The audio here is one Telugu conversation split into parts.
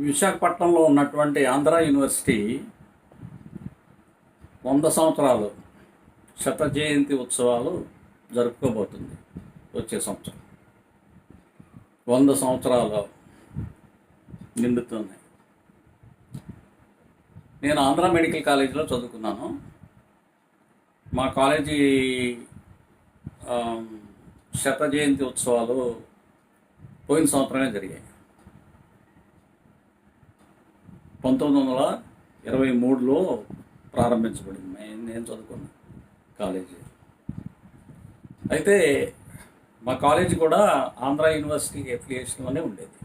విశాఖపట్నంలో ఉన్నటువంటి ఆంధ్ర యూనివర్సిటీ వంద సంవత్సరాలు శత జయంతి ఉత్సవాలు జరుపుకోబోతుంది వచ్చే సంవత్సరం. వంద సంవత్సరాలు నిండుతున్నాయి. నేను ఆంధ్ర మెడికల్ కాలేజీలో చదువుకున్నాను. మా కాలేజీ శత జయంతి ఉత్సవాలు పోయిన సంవత్సరమే జరిగాయి. పంతొమ్మిది వందల ఇరవై మూడులో ప్రారంభించబడింది. నేను చదువుకున్న కాలేజీ. అయితే మా కాలేజీ కూడా ఆంధ్ర యూనివర్సిటీ ఎఫిలియేషన్లోనే ఉండేది.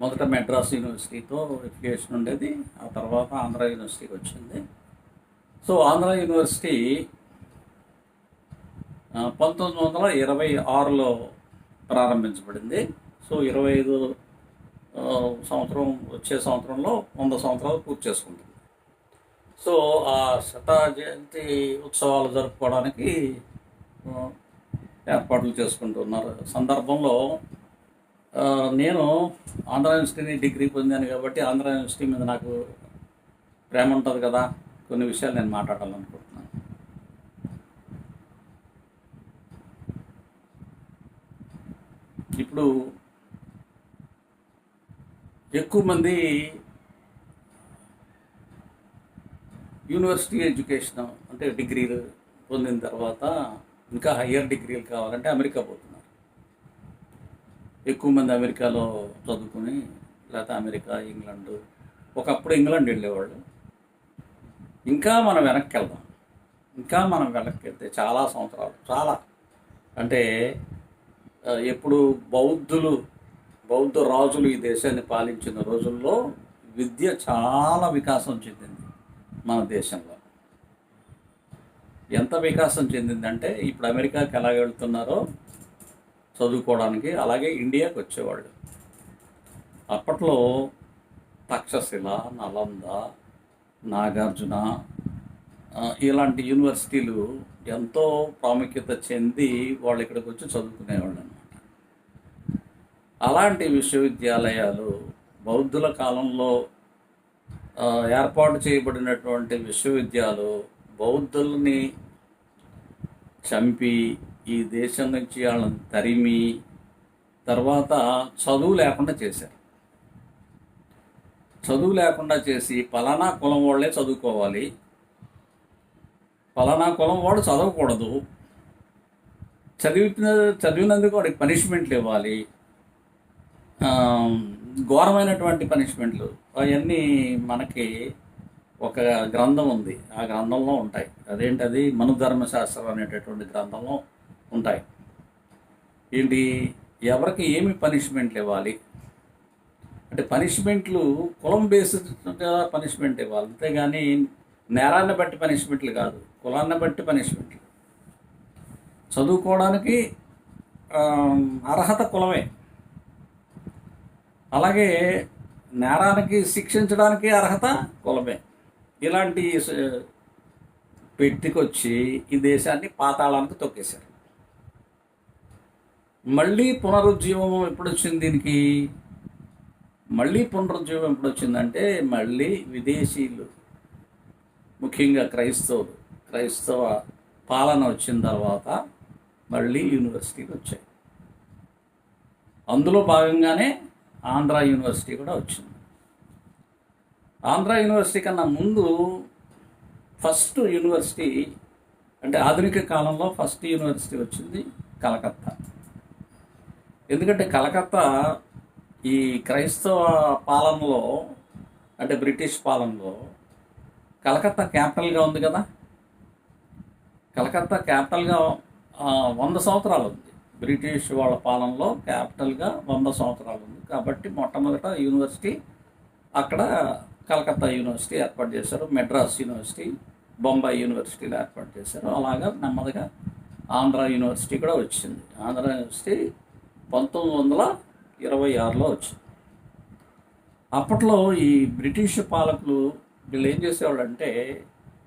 మొదట మెడ్రాస్ యూనివర్సిటీతో ఎఫిలియేషన్ ఉండేది. ఆ తర్వాత ఆంధ్ర యూనివర్సిటీకి వచ్చింది. సో ఆంధ్ర యూనివర్సిటీ పంతొమ్మిది వందల ఇరవై ఆరులో ప్రారంభించబడింది. సో ఇరవై ఐదు సంవత్సరం వచ్చే సంవత్సరంలో వంద సంవత్సరాలు పూర్తి చేసుకుంటుంది. సో ఆ శత జయంతి ఉత్సవాలు జరుపుకోవడానికి ఏర్పాట్లు చేసుకుంటున్నారు. సందర్భంలో నేను ఆంధ్ర యూనివర్సిటీని డిగ్రీ పొందాను కాబట్టి ఆంధ్ర యూనివర్సిటీ మీద నాకు ప్రేమ ఉంటుంది కదా కొన్ని విషయాలు నేను మాట్లాడాలనుకుంటున్నాను. ఇప్పుడు ఎక్కువ మంది యూనివర్సిటీ ఎడ్యుకేషన్ అంటే డిగ్రీలు పొందిన తర్వాత ఇంకా హయ్యర్ డిగ్రీలు కావాలంటే అమెరికా పోతున్నారు. ఎక్కువ మంది అమెరికాలో చదువుకుని లేకపోతే అమెరికా ఇంగ్లాండ్ ఒకప్పుడు ఇంగ్లాండ్ వెళ్ళేవాళ్ళు. ఇంకా మనం వెనక్కి వెళ్దాం. ఇంకా మనం వెనక్కి వెళ్తే చాలా సంవత్సరాలు చాలా. అంటే ఎప్పుడు బౌద్ధులు బౌద్ధ రాజులు ఈ దేశాన్ని పాలించిన రోజుల్లో విద్య చాలా వికాసం చెందింది మన దేశంలో. ఎంత వికాసం చెందిందంటే ఇప్పుడు అమెరికాకి ఎలా వెళ్తున్నారో చదువుకోవడానికి అలాగే ఇండియాకి వచ్చేవాళ్ళు. అప్పట్లో తక్షశిల నలంద నాగార్జున ఇలాంటి యూనివర్సిటీలు ఎంతో ప్రాముఖ్యత చెంది వాళ్ళు ఇక్కడికి వచ్చి చదువుకునేవాళ్ళు. అలాంటి విశ్వవిద్యాలయాలు బౌద్ధుల కాలంలో ఏర్పాటు చేయబడినటువంటి విశ్వవిద్యాలు బౌద్ధుల్ని చంపి ఈ దేశం నుంచి వాళ్ళని తరిమి తర్వాత చదువు లేకుండా చేశారు. చదువు లేకుండా చేసి పలానా కులం వాళ్ళే చదువుకోవాలి. పలానా కులం వాడు చదవకూడదు. చదివిన చదివినందుకు వాడికి పనిష్మెంట్లు ఇవ్వాలి. ఘోరమైనటువంటి పనిష్మెంట్లు అవన్నీ మనకి ఒక గ్రంథం ఉంది. ఆ గ్రంథంలో ఉంటాయి. అదేంటది? మనుధర్మశాస్త్రం అనేటటువంటి గ్రంథంలో ఉంటాయి. ఏంటి? ఎవరికి ఏమి పనిష్మెంట్లు ఇవ్వాలి? అంటే పనిష్మెంట్లు కులం బేస్డ్ పనిష్మెంట్ ఇవ్వాలి. అంతేగాని నేరాన్ని బట్టి పనిష్మెంట్లు కాదు. కులాన్ని బట్టి పనిష్మెంట్లు. చదువుకోవడానికి అర్హత కులమే. అలాగే నేరానికి శిక్షించడానికి అర్హత కులమే. ఇలాంటి పెట్టికొచ్చి పెట్టుకొచ్చి ఈ దేశాన్ని పాతాళానికి తొక్కేశారు. మళ్ళీ పునరుజ్జీవం ఎప్పుడు వచ్చింది దీనికి? మళ్ళీ పునరుజ్జీవం ఎప్పుడు వచ్చిందంటే మళ్ళీ విదేశీయులు ముఖ్యంగా క్రైస్తవులు క్రైస్తవ పాలన వచ్చిన తర్వాత మళ్ళీ యూనివర్సిటీలు వచ్చాయి అందులో భాగంగానే ఆంధ్ర యూనివర్సిటీ కూడా వచ్చింది. ఆంధ్ర యూనివర్సిటీ కన్నా ముందు ఫస్ట్ యూనివర్సిటీ అంటే ఆధునిక కాలంలో ఫస్ట్ యూనివర్సిటీ వచ్చింది కలకత్తా. ఎందుకంటే కలకత్తా ఈ క్రైస్తవ పాలనలో అంటే బ్రిటిష్ పాలనలో కలకత్తా క్యాపిటల్గా ఉంది కదా. కలకత్తా క్యాపిటల్గా వంద సంవత్సరాలు ఉంది. బ్రిటిష్ వాళ్ళ పాలనలో క్యాపిటల్గా వంద సంవత్సరాలు ఉంది. కాబట్టి మొట్టమొదట యూనివర్సిటీ అక్కడ కలకత్తా యూనివర్సిటీ ఏర్పాటు చేశారు మెడ్రాస్ యూనివర్సిటీ బొంబాయి యూనివర్సిటీలు ఏర్పాటు చేశారు. అలాగా నెమ్మదిగా ఆంధ్ర యూనివర్సిటీ కూడా వచ్చింది. ఆంధ్ర యూనివర్సిటీ పంతొమ్మిది వందల ఇరవై ఆరులో వచ్చింది. అప్పట్లో ఈ బ్రిటిష్ పాలకులు వీళ్ళు ఏం చేసేవాళ్ళు అంటే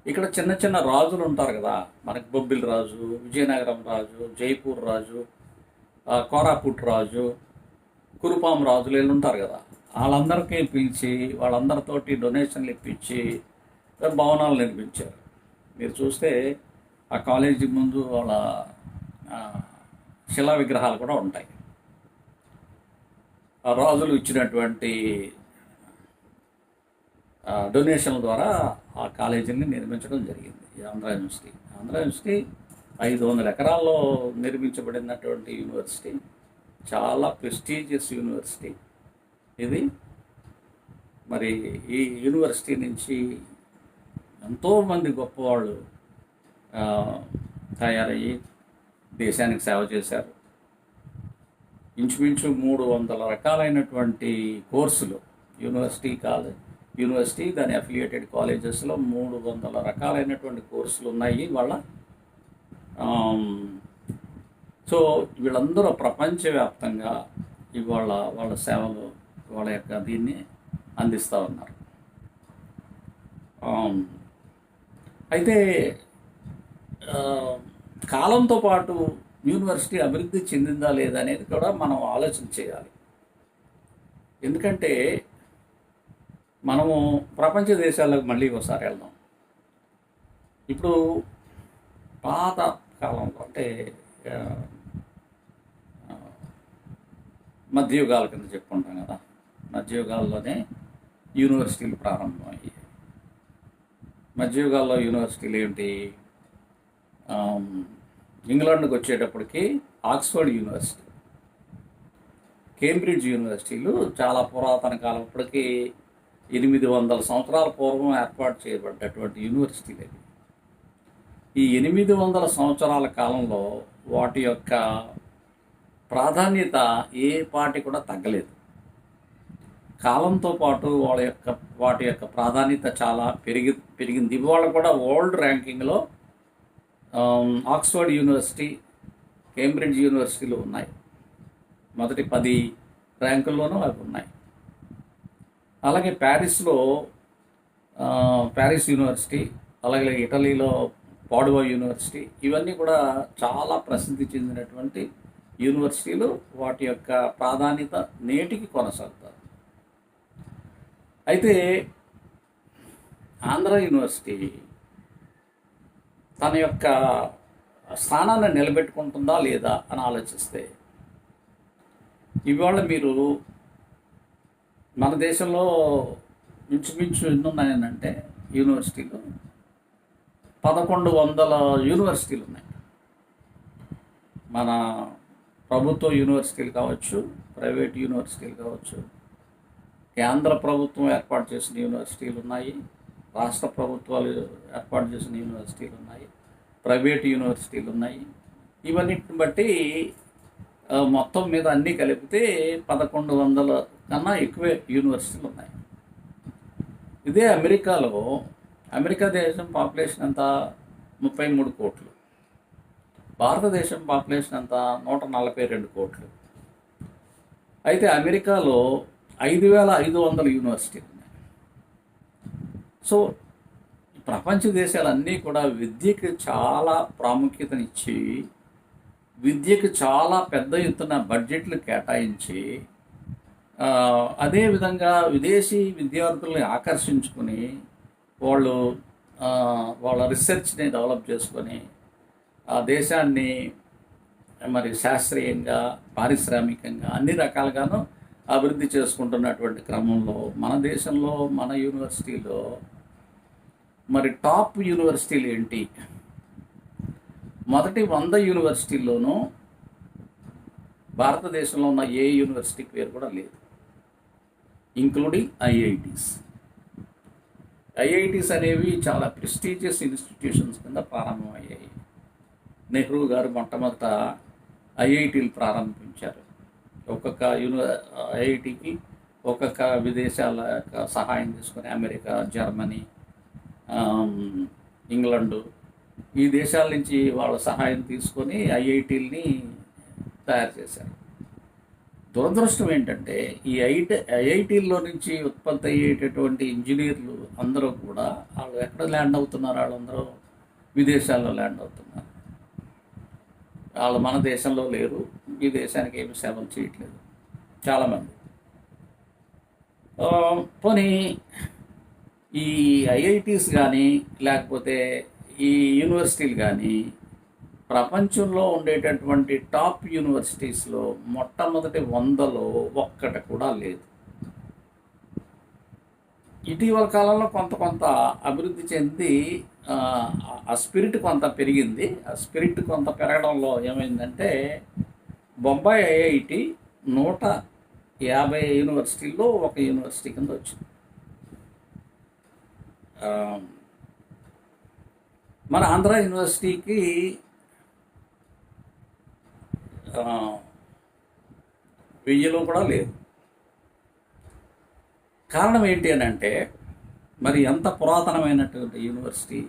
ఇక్కడ చిన్న చిన్న రాజులు ఉంటారు కదా మనకి బొబ్బిలి రాజు విజయనగరం రాజు జైపూర్ రాజు ఆ, కోరాపుట్ రాజు కురుపాం రాజులు వీళ్ళు ఉంటారు కదా. వాళ్ళందరికీ పిలిచి వాళ్ళందరితోటి డొనేషన్లు ఇప్పించి భవనాలు నిర్మించారు. మీరు చూస్తే ఆ కాలేజీ ముందు వాళ్ళ శిలా విగ్రహాలు కూడా ఉంటాయి. ఆ రాజులు ఇచ్చినటువంటి డొనేషన్ల ద్వారా ఆ కాలేజీని నిర్మించడం జరిగింది. ఈ ఆంధ్ర యూనివర్సిటీ. ఆంధ్ర యూనివర్సిటీ ఐదు వందల ఎకరాల్లో నిర్మించబడినటువంటి యూనివర్సిటీ చాలా ప్రెస్టీజియస్ యూనివర్సిటీ. ఇది మరి ఈ యూనివర్సిటీ నుంచి ఎంతోమంది గొప్పవాళ్ళు తయారయ్యి దేశానికి సేవ చేశారు. ఇంచుమించు మూడు వందల రకాలైనటువంటి కోర్సులు యూనివర్సిటీ కాలేజ్ యూనివర్సిటీ దాని అఫిలియేటెడ్ కాలేజెస్లో మూడు వందల రకాలైనటువంటి కోర్సులు ఉన్నాయి. వాళ్ళ సో వీళ్ళందరూ ప్రపంచవ్యాప్తంగా ఇవాళ వాళ్ళ సేవలు వాళ్ళ యొక్క దీన్ని అందిస్తూ ఉన్నారు. అయితే కాలంతో పాటు యూనివర్సిటీ అభివృద్ధి చెందిందా లేదా అనేది కూడా మనం ఆలోచన చేయాలి. ఎందుకంటే మనము ప్రపంచ దేశాలకు మళ్ళీ ఒకసారి వెళ్దాం. ఇప్పుడు పాత కాలంలో అంటే మధ్యయుగాల కింద చెప్పుకుంటాం కదా. మధ్యయుగాల్లోనే యూనివర్సిటీలు ప్రారంభమయ్యాయి. మధ్యయుగాల్లో యూనివర్సిటీలు ఏంటి? ఇంగ్లాండ్కి వచ్చేటప్పటికి ఆక్స్ఫర్డ్ యూనివర్సిటీ కేంబ్రిడ్జ్ యూనివర్సిటీలు చాలా పురాతన కాలం. ఇప్పటికీ ఎనిమిది వందల సంవత్సరాల పూర్వం ఏర్పాటు చేయబడ్డటువంటి యూనివర్సిటీలు అవి. ఈ ఎనిమిది వందల సంవత్సరాల కాలంలో వాటి యొక్క ప్రాధాన్యత ఏ పాటి కూడా తగ్గలేదు. కాలంతో పాటు వాళ్ళ యొక్క వాటి యొక్క ప్రాధాన్యత చాలా పెరిగి పెరిగింది. ఇవాళ కూడా వరల్డ్ ర్యాంకింగ్లో ఆక్స్ఫర్డ్ యూనివర్సిటీ కేంబ్రిడ్జ్ యూనివర్సిటీలు ఉన్నాయి. మొదటి పది ర్యాంకుల్లోనూ అవి ఉన్నాయి. అలాగే ప్యారిస్లో ప్యారిస్ యూనివర్సిటీ అలాగే ఇటలీలో పాడువా యూనివర్సిటీ. ఇవన్నీ కూడా చాలా ప్రసిద్ధి చెందినటువంటి యూనివర్సిటీలు వాటి యొక్క ప్రాధాన్యత నేటికి కొనసాగుతారు. అయితే ఆంధ్ర యూనివర్సిటీ తన యొక్క స్థానాన్ని నిలబెట్టుకుంటుందా లేదా అని ఆలోచిస్తే ఇవాళ మీరు మన దేశంలో ఇంచుమించు ఎన్ని ఉన్నాయనంటే యూనివర్సిటీలు పదకొండు వందల యూనివర్సిటీలు ఉన్నాయి మన ప్రభుత్వ యూనివర్సిటీలు కావచ్చు ప్రైవేట్ యూనివర్సిటీలు కావచ్చు కేంద్ర ప్రభుత్వం ఏర్పాటు చేసిన యూనివర్సిటీలు ఉన్నాయి రాష్ట్ర ప్రభుత్వాలు ఏర్పాటు చేసిన యూనివర్సిటీలు ఉన్నాయి ప్రైవేట్ యూనివర్సిటీలు ఉన్నాయి ఇవన్నిటిని బట్టి మొత్తం మీద అన్నీ కలిపితే పదకొండు వందల కన్నా ఎక్కువే యూనివర్సిటీలు ఉన్నాయి ఇదే అమెరికాలో అమెరికా దేశం పాపులేషన్ ఎంత? ముప్పై మూడు కోట్లు. భారతదేశం పాపులేషన్ ఎంత? నూట నలభై రెండు కోట్లు. అయితే అమెరికాలో ఐదు వేల ఐదు వందల యూనివర్సిటీలు ఉన్నాయి. సో ప్రపంచ దేశాలన్నీ కూడా విద్యకి చాలా ప్రాముఖ్యతనిచ్చి విద్యకు చాలా పెద్ద ఎత్తున బడ్జెట్లు కేటాయించి అదేవిధంగా విదేశీ విద్యార్థుల్ని ఆకర్షించుకుని వాళ్ళు వాళ్ళ రీసెర్చ్ని డెవలప్ చేసుకొని ఆ దేశాన్ని మరి శాస్త్రీయంగా పారిశ్రామికంగా అన్ని రకాలుగాను అభివృద్ధి చేసుకుంటున్నటువంటి క్రమంలో మన దేశంలో మన యూనివర్సిటీలో మరి టాప్ యూనివర్సిటీలు ఏంటి? మొదటి వంద యూనివర్సిటీల్లోనూ భారతదేశంలో ఉన్న ఏ యూనివర్సిటీ పేరు కూడా లేదు ఇంక్లూడింగ్ ఐఐటీస్. ఐఐటీస్ అనేవి చాలా ప్రెస్టీజియస్ ఇన్స్టిట్యూషన్స్ కింద ప్రారంభమయ్యాయి. నెహ్రూ గారు మొట్టమొదట ఐఐటీలు ప్రారంభించారు. ఒక్కొక్క యూని ఐఐటికి ఒక్కొక్క విదేశాల యొక్క సహాయం తీసుకొని అమెరికా జర్మనీ ఇంగ్లండు ఈ దేశాల నుంచి వాళ్ళ సహాయం తీసుకొని ఐఐటీల్ని తయారు చేశారు. దురదృష్టం ఏంటంటే ఈ ఐటి ఐఐటీల్లో నుంచి ఉత్పత్తి అయ్యేటటువంటి ఇంజనీర్లు అందరూ కూడా వాళ్ళు ఎక్కడ ల్యాండ్ అవుతున్నారు? వాళ్ళందరూ విదేశాల్లో ల్యాండ్ అవుతున్నారు. వాళ్ళు మన దేశంలో లేరు ఈ దేశానికి ఏమి సేవలు చేయట్లేదు. చాలామంది. పోనీ ఈ ఐఐటీస్ కానీ లేకపోతే ఈ యూనివర్సిటీలు కానీ ప్రపంచంలో ఉండేటటువంటి టాప్ యూనివర్సిటీస్లో మొట్టమొదటి వందలో ఒక్కటి కూడా లేదు. ఇటీవల కాలంలో కొంత కొంత అభివృద్ధి చెంది ఆ, స్పిరిట్ కొంత పెరిగింది. ఆ స్పిరిట్ కొంత పెరగడంలో ఏమైందంటే బొంబాయి ఐఐటి నూట యాభై యూనివర్సిటీల్లో ఒక యూనివర్సిటీ కింద వచ్చింది. మన ఆంధ్ర యూనివర్సిటీకి వెయ్యిలో కూడా లేదు. కారణం ఏంటి అని అంటే మరి ఎంత పురాతనమైనటువంటి యూనివర్సిటీ?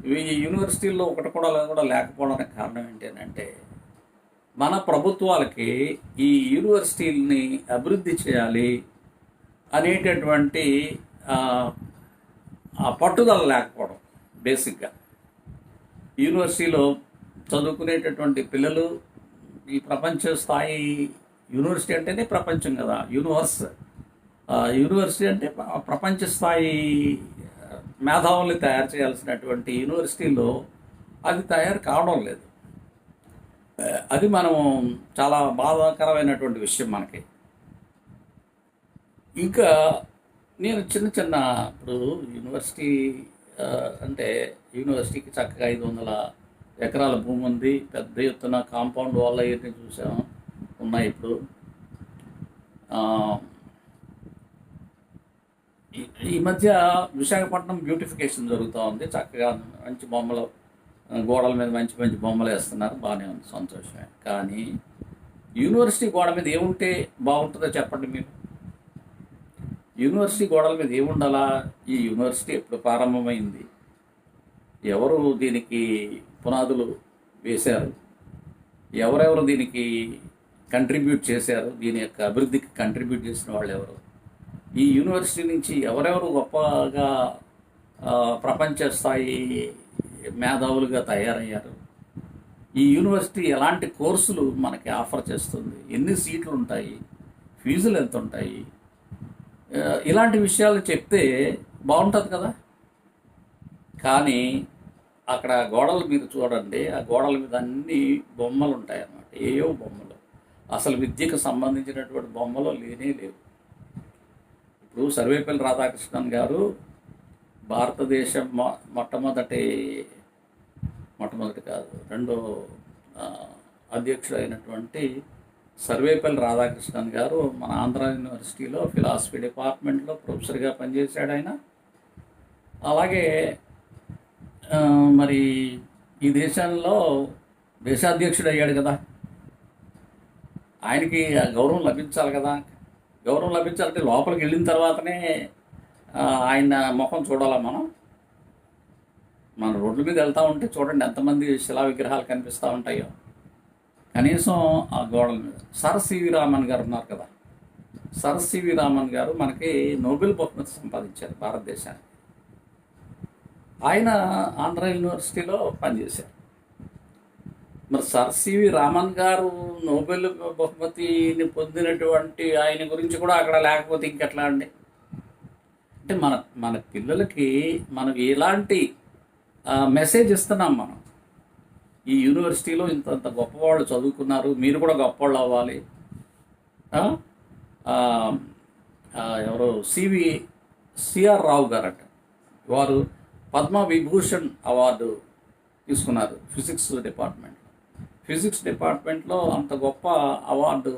వెయ్యి యూనివర్సిటీల్లో ఒకటి కూడా కూడా లేకపోవడానికి కారణం ఏంటి అని అంటే మన ప్రభుత్వాలకి ఈ యూనివర్సిటీలని అభివృద్ధి చేయాలి అనేటటువంటి ఆ పట్టుదల లేకపోవడం బేసిక్గా. యూనివర్సిటీలో చదువుకునేటటువంటి పిల్లలు ఈ ప్రపంచ స్థాయి యూనివర్సిటీ అంటేనే ప్రపంచం కదా యూనివర్స్. యూనివర్సిటీ అంటే ప్రపంచ స్థాయి మేధావుల్ని తయారు చేయాల్సినటువంటి యూనివర్సిటీలో అది తయారు కావడం లేదు. అది మనం చాలా బాధాకరమైనటువంటి విషయం మనకి. ఇంకా నేను చిన్న చిన్న ఇప్పుడు యూనివర్సిటీ అంటే యూనివర్సిటీకి చక్కగా ఐదు వందల ఎకరాల భూమి ఉంది. పెద్ద ఎత్తున కాంపౌండ్ వాళ్ళ ఇవన్నీ చూసాం. ఉన్నాయి ఇప్పుడు. ఈ- ఈ మధ్య విశాఖపట్నం బ్యూటిఫికేషన్ జరుగుతూ ఉంది. చక్కగా మంచి బొమ్మలు గోడల మీద మంచి మంచి బొమ్మలు వేస్తున్నారు. బాగానే ఉంది. సంతోషమే. కానీ యూనివర్సిటీ గోడ మీద ఏముంటే బాగుంటుందో చెప్పండి మీరు. యూనివర్సిటీ గోడల మీద ఏముండాలా? ఈ యూనివర్సిటీ ఎప్పుడు ప్రారంభమైంది? ఎవరు దీనికి పునాదులు వేశారు? ఎవరెవరు దీనికి కంట్రిబ్యూట్ చేశారు? దీని యొక్క అభివృద్ధికి కంట్రిబ్యూట్ చేసిన వాళ్ళు ఎవరు? ఈ యూనివర్సిటీ నుంచి ఎవరెవరు గొప్పగా ప్రపంచ స్థాయి మేధావులుగా తయారయ్యారు? ఈ యూనివర్సిటీ ఎలాంటి కోర్సులు మనకి ఆఫర్ చేస్తుంది? ఎన్ని సీట్లు ఉంటాయి? ఫీజులు ఎంత ఉంటాయి ఇలాంటి విషయాలు చెప్తే బాగుంటుంది కదా? కానీ అక్కడ గోడలు మీరు చూడండి ఆ గోడల మీద అన్ని బొమ్మలు ఉంటాయి అన్నమాట ఏవో బొమ్మలు. అసలు విద్యకు సంబంధించినటువంటి బొమ్మలు లేనే లేవు. ఇప్పుడు సర్వేపల్లి రాధాకృష్ణన్ గారు భారతదేశం మొ మొట్టమొదటి మొట్టమొదటి కాదు రెండో అధ్యక్షుడైనటువంటి అధ్యక్షుడు అయినటువంటి సర్వేపల్లి రాధాకృష్ణన్ గారు మన ఆంధ్ర యూనివర్సిటీలో ఫిలాసఫీ డిపార్ట్మెంట్లో ప్రొఫెసర్గా పనిచేశాడు ఆయన. అలాగే మరి ఈ దేశంలో దేశాధ్యక్షుడు అయ్యాడు కదా. ఆయనకి ఆ గౌరవం లభించాలి కదా. గౌరవం లభించాలంటే లోపలికి వెళ్ళిన తర్వాతనే ఆయన ముఖం చూడాలా మనం? మన రోడ్ల మీద వెళ్తూ ఉంటే చూడండి ఎంతమంది శిలా విగ్రహాలు కనిపిస్తూ ఉంటాయో. కనీసం ఆ గోడల మీద. సర్ సివి రామన్ గారు ఉన్నారు కదా. సర్ సివి రామన్ గారు మనకి నోబెల్ బహుమతి సంపాదించారు భారతదేశానికి. ఆయన ఆంధ్ర యూనివర్సిటీలో పనిచేశారు. మరి సర్ సివి రామన్ గారు నోబెల్ బహుమతిని పొందినటువంటి ఆయన గురించి కూడా అక్కడ లేకపోతే ఇంకెట్లా అండి? అంటే మన మన పిల్లలకి మనం ఎలాంటి మెసేజ్ ఇస్తున్నాం మనం? ఈ యూనివర్సిటీలో ఇంత అంత గొప్పవాళ్ళు చదువుకున్నారు మీరు కూడా గొప్పవాళ్ళు అవ్వాలి. ఎవరు? సివి సిఆర్ రావు గారట. వారు పద్మ విభూషణ్ అవార్డు తీసుకున్నారు ఫిజిక్స్ డిపార్ట్మెంట్ ఫిజిక్స్ డిపార్ట్మెంట్లో అంత గొప్ప అవార్డు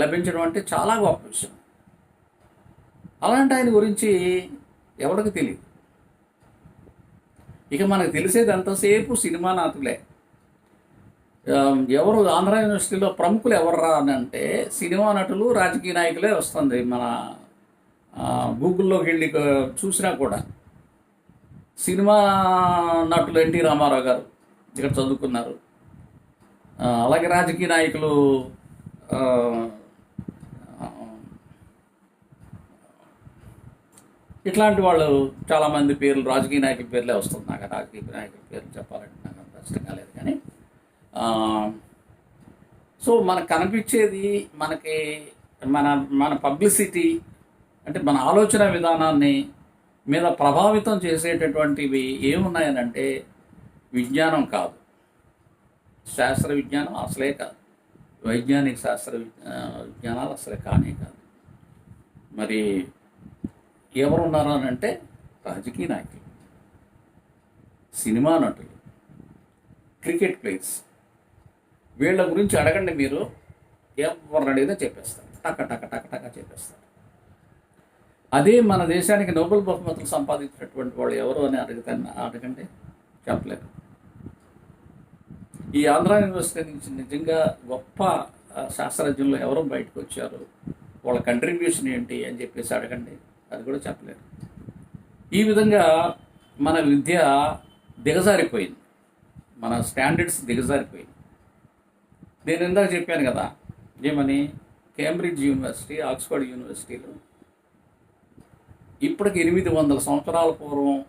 లభించడం అంటే చాలా గొప్ప విషయం. అలాంటి ఆయన గురించి ఎవరికి తెలియదు ఇక మనకు తెలిసేది ఎంతసేపు సినిమా నాతులే. ఎవరు ఆంధ్ర యూనివర్సిటీలో ప్రముఖులు ఎవర్రా అని అంటే సినిమా నటులు రాజకీయ నాయకులే వస్తుంది మన గూగుల్లోకి వెళ్ళి చూసినా కూడా. సినిమా నటులు ఎన్టీ రామారావు గారు ఇక్కడ చదువుకున్నారు. అలాగే రాజకీయ నాయకులు ఇట్లాంటి వాళ్ళు చాలామంది పేర్లు రాజకీయ నాయకుల పేర్లే వస్తుంది. నాకు రాజకీయ నాయకుల పేర్లు చెప్పాలంటే నాకు అంత ఇష్టంగా లేదు కానీ సో మనకు కనిపించేది మనకి మన మన పబ్లిసిటీ అంటే మన ఆలోచన విధానాన్ని మీద ప్రభావితం చేసేటటువంటివి ఏమున్నాయనంటే విజ్ఞానం కాదు. శాస్త్ర విజ్ఞానం అసలే కాదు. వైజ్ఞానిక శాస్త్ర విజ్ఞానాలు అసలే కానే కాదు. మరి ఎవరు ఉన్నారు అని అంటే రాజకీయ నాయకులు సినిమా నటులు క్రికెట్ ప్లేయర్స్. వీళ్ళ గురించి అడగండి మీరు. ఎవరిని అడిగినా చెప్పేస్తారు. టక టక టక టక చెప్పేస్తారు. అదే మన దేశానికి నోబెల్ బహుమతులు సంపాదించినటువంటి వాళ్ళు ఎవరు అని అడిగితే అడగండి. చెప్పలేరు ఈ ఆంధ్ర యూనివర్సిటీ నుంచి నిజంగా గొప్ప శాస్త్రజ్ఞులు ఎవరు బయటకు వచ్చారు? వాళ్ళ కంట్రిబ్యూషన్ ఏంటి అని చెప్పేసి అడగండి. అది కూడా చెప్పలేరు ఈ విధంగా మన విద్య దిగజారిపోయింది. మన స్టాండర్డ్స్ దిగజారిపోయింది. నేను ఇందాక చెప్పాను కదా ఏమని? కేంబ్రిడ్జ్ యూనివర్సిటీ ఆక్స్ఫర్డ్ యూనివర్సిటీలు ఇప్పటికి ఎనిమిది వందల సంవత్సరాల పూర్వం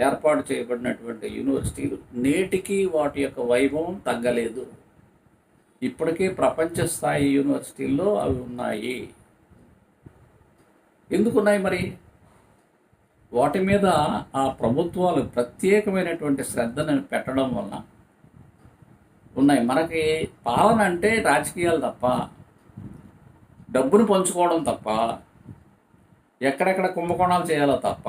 ఏర్పాటు చేయబడినటువంటి యూనివర్సిటీలు నేటికి వాటి యొక్క వైభవం తగ్గలేదు. ఇప్పటికే ప్రపంచ స్థాయి యూనివర్సిటీల్లో అవి ఉన్నాయి. ఎందుకున్నాయి మరి? వాటి మీద ఆ ప్రభుత్వాలు ప్రత్యేకమైనటువంటి శ్రద్ధను పెట్టడం వలన ఉన్నాయి. మనకి పాలన అంటే రాజకీయాలు తప్ప డబ్బును పంచుకోవడం తప్ప ఎక్కడెక్కడ కుంభకోణాలు చేయాలో తప్ప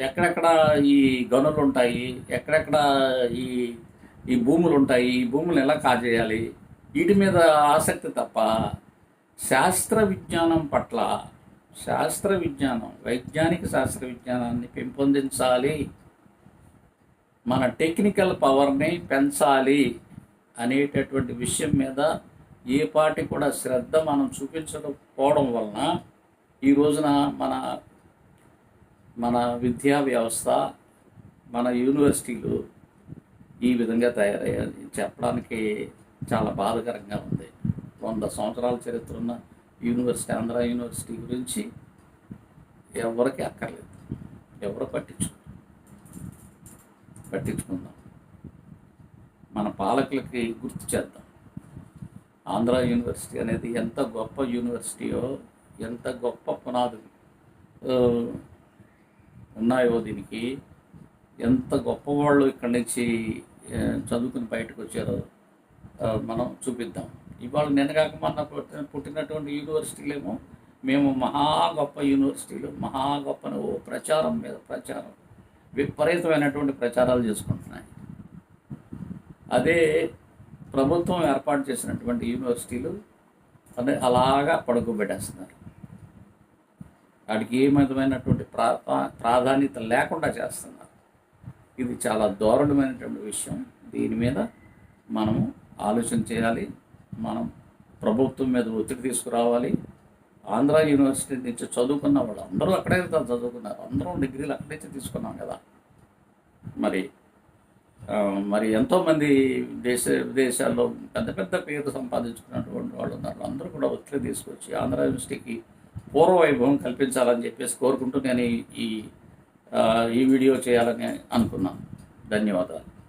ఎక్కడెక్కడ ఈ గనులు ఉంటాయి ఎక్కడెక్కడ ఈ ఈ భూములు ఉంటాయి ఈ భూములు ఎలా కాజేయాలి వీటి మీద ఆసక్తి తప్ప శాస్త్ర విజ్ఞానం పట్ల శాస్త్ర విజ్ఞానం వైజ్ఞానిక శాస్త్ర విజ్ఞానాన్ని పెంపొందించాలి. మన టెక్నికల్ పవర్ని పెంచాలి అనేటటువంటి విషయం మీద ఏ పాటి కూడా శ్రద్ధ మనం చూపించకపోవడం వలన ఈ రోజున మన మన విద్యా వ్యవస్థ మన యూనివర్సిటీలు ఈ విధంగా తయారయ్యాయి. చెప్పడానికి చాలా బాధకరంగా ఉంది. వంద సంవత్సరాల చరిత్ర ఉన్న యూనివర్సిటీ ఆంధ్ర యూనివర్సిటీ గురించి ఎవరికి అక్కర్లేదు. ఎవరు పట్టించు పట్టించుకుందాం. మన పాలకులకి గుర్తు చేద్దాం. ఆంధ్ర యూనివర్సిటీ అనేది ఎంత గొప్ప యూనివర్సిటీయో ఎంత గొప్ప పునాదులు. ఉన్నాయో దీనికి? ఎంత గొప్పవాళ్ళు ఇక్కడి నుంచి చదువుకుని బయటకు వచ్చారో మనం చూపిద్దాం. ఇవాళ నిన్న కాక మొన్న పుట్టినటువంటి యూనివర్సిటీలేమో మేము మహా గొప్ప యూనివర్సిటీలు మహా గొప్ప ఓ ప్రచారం మీద ప్రచారం విపరీతమైనటువంటి ప్రచారాలు చేసుకుంటున్నాయి. అదే ప్రభుత్వం ఏర్పాటు చేసినటువంటి యూనివర్సిటీలు అదే అలాగా పడుకోబెట్టేస్తున్నారు. వాటికి ఏ విధమైనటువంటి ప్రా ప్రాధాన్యత లేకుండా చేస్తున్నారు. ఇది చాలా దారుణమైనటువంటి విషయం. దీని మీద మనము ఆలోచన చేయాలి. మనం ప్రభుత్వం మీద ఒత్తిడి తీసుకురావాలి. ఆంధ్ర యూనివర్సిటీ నుంచి చదువుకున్న వాళ్ళు అందరూ అక్కడే చదువుకున్నారు. అందరూ డిగ్రీలు అక్కడే తీసుకున్నాం కదా. మరి మరి ఎంతోమంది దేశ విదేశాల్లో పెద్ద పెద్ద పేరు సంపాదించుకున్నటువంటి వాళ్ళు ఉన్నారు. అందరూ కూడా ఒత్తిడి తీసుకొచ్చి ఆంధ్ర యూనివర్సిటీకి పూర్వ వైభవం కల్పించాలని చెప్పేసి కోరుకుంటూ నేను ఈ- ఈ వీడియో చేయాలని అనుకున్నాను. ధన్యవాదాలు.